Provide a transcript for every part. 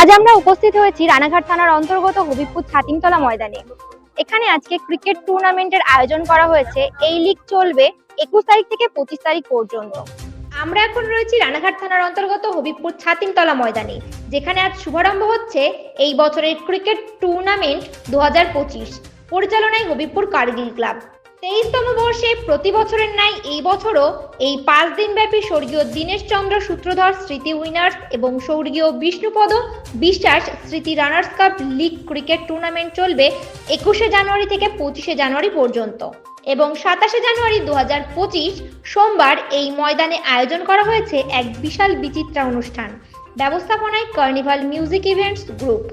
আজ আমরা উপস্থিত হয়েছি রানাঘাট থানার অন্তর্গত হবিবপুর ছাতিমতলা ময়দানে। এখানে আজকে ক্রিকেট টুর্নামেন্টের আয়োজন করা হয়েছে। এই লিগ চলবে একুশ তারিখ থেকে পঁচিশ তারিখ পর্যন্ত। আমরা এখন রয়েছি রানাঘাট থানার অন্তর্গত হবিবপুর ছাতিমতলা ময়দানে, যেখানে আজ শুভারম্ভ হচ্ছে এই বছরের ক্রিকেট টুর্নামেন্ট দু হাজার পঁচিশ। পরিচালনায় হবিবপুর কার্গিল ক্লাব। তেইশতম বর্ষে প্রতি বছরের ন্যায় এই বছরও এই পাঁচ দিনব্যাপী স্বর্গীয় দীনেশ চন্দ্র সূত্রধর স্মৃতি উইনার্স এবং স্বর্গীয় বিষ্ণুপদ বিশ্বাস স্মৃতি runners cup league cricket tournament চলবে একুশে জানুয়ারি থেকে পঁচিশে জানুয়ারি পর্যন্ত। এবং সাতাশে জানুয়ারি দু হাজার পঁচিশ সোমবার এই ময়দানে আয়োজন করা হয়েছে এক বিশাল বিচিত্রা অনুষ্ঠান। ব্যবস্থাপনায় কার্নিভাল মিউজিক ইভেন্টস গ্রুপ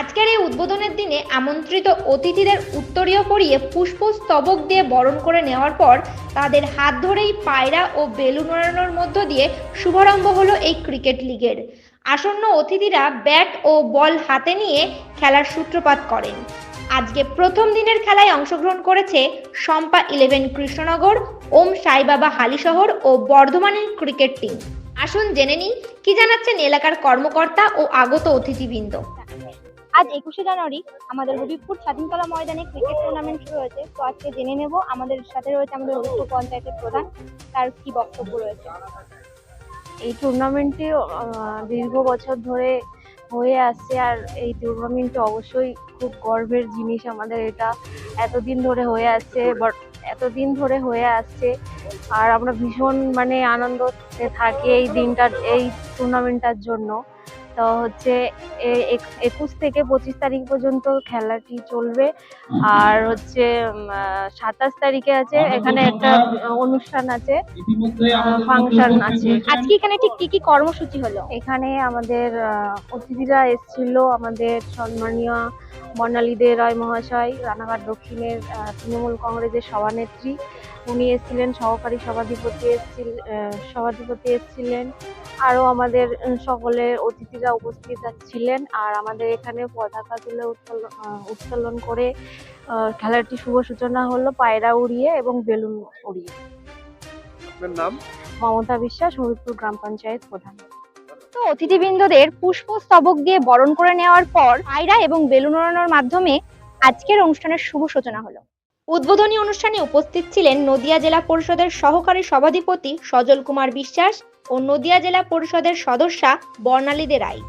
আজকের এই উদ্বোধনের দিনে আমন্ত্রিত অতিথিদের উত্তরীয় করিয়ে পুষ্পস্তবক দিয়ে বরণ করে নেওয়ার পর তাদের হাত ধরেই পায়রা ও বেলুন ওড়ানোর মধ্য দিয়ে শুভারম্ভ হলো এই ক্রিকেট লিগের। আসন্ন অতিথিরা ব্যাট ও বল হাতে নিয়ে খেলার সূত্রপাত করেন। আজকে প্রথম দিনের খেলায় অংশগ্রহণ করেছে শম্পা ইলেভেন কৃষ্ণনগর, ওম সাইবাবা হালিশহর ও বর্ধমানের ক্রিকেট টিম। আসুন জেনে নিই, কি জানাচ্ছেন এলাকার কর্মকর্তা ও আগত অতিথিবৃন্দ? আজ একুশে জানুয়ারি আমাদের হবিবপুর স্বাধীনতলা ময়দানে ক্রিকেট টুর্নামেন্ট শুরু হয়েছে। তো আজকে জেনে নেব আমাদের সাথে রয়েছে আমাদের হবিবপুর পঞ্চায়েতের প্রধান। তার কি বক্তব্য রয়েছে? এই টুর্নামেন্টটি দীর্ঘ বছর ধরে হয়ে আসছে আর এই টুর্নামেন্টটি অবশ্যই খুব গর্বের জিনিস আমাদের এটা। এতদিন ধরে হয়ে আসছে এতদিন ধরে হয়ে আসছে আর আমরা ভীষণ মানে আনন্দতে থাকি এই দিনটার, এই টুর্নামেন্টটার জন্য। তো হচ্ছে এ- এক- একুশ থেকে পঁচিশ তারিখ পর্যন্ত খেলাটি চলবে। আর হচ্ছে সাতাশ তারিখে আছে এখানে একটা অনুষ্ঠান আছে। ফাংশন আছে। আজকে এখানে ঠিক কি কি কর্মসূচি হলো? এখানে আমাদের অতিথিরা এসেছিল আমাদের সম্মানীয় বর্ণালী দে রায় মহাশয় রানাঘাট দক্ষিণের তৃণমূল কংগ্রেসের সভানেত্রী। উনি এসেছিলেন সহকারী সভাধিপতি এসেছিল আহ, সভাধিপতি এসেছিলেন। আরও আমাদের সকলের অতিথিরা উপস্থিত ছিলেন আর আমাদের এখানে পতাকা তুলে উত্তোলন উত্তোলন করে খেলাটি শুভ সূচনা হলো পায়রা উড়িয়ে এবং বেলুন উড়িয়ে। আপনার নাম? মমতা বিশ্বাস হরিপুর গ্রাম পঞ্চায়েত প্রধান। তো অতিথিবৃন্দদের পুষ্পস্তবক দিয়ে বরণ করে নেওয়ার পর পায়রা এবং বেলুন ওড়ানোর মাধ্যমে আজকের অনুষ্ঠানের শুভ সূচনা হলো। উদ্বোধনী অনুষ্ঠানে উপস্থিত ছিলেন নদিয়া জেলা পরিষদের সহকারী সভাধিপতি সজল কুমার বিশ্বাস ও নদিয়া জেলা পরিষদের সদস্যা বর্ণালী দে রায়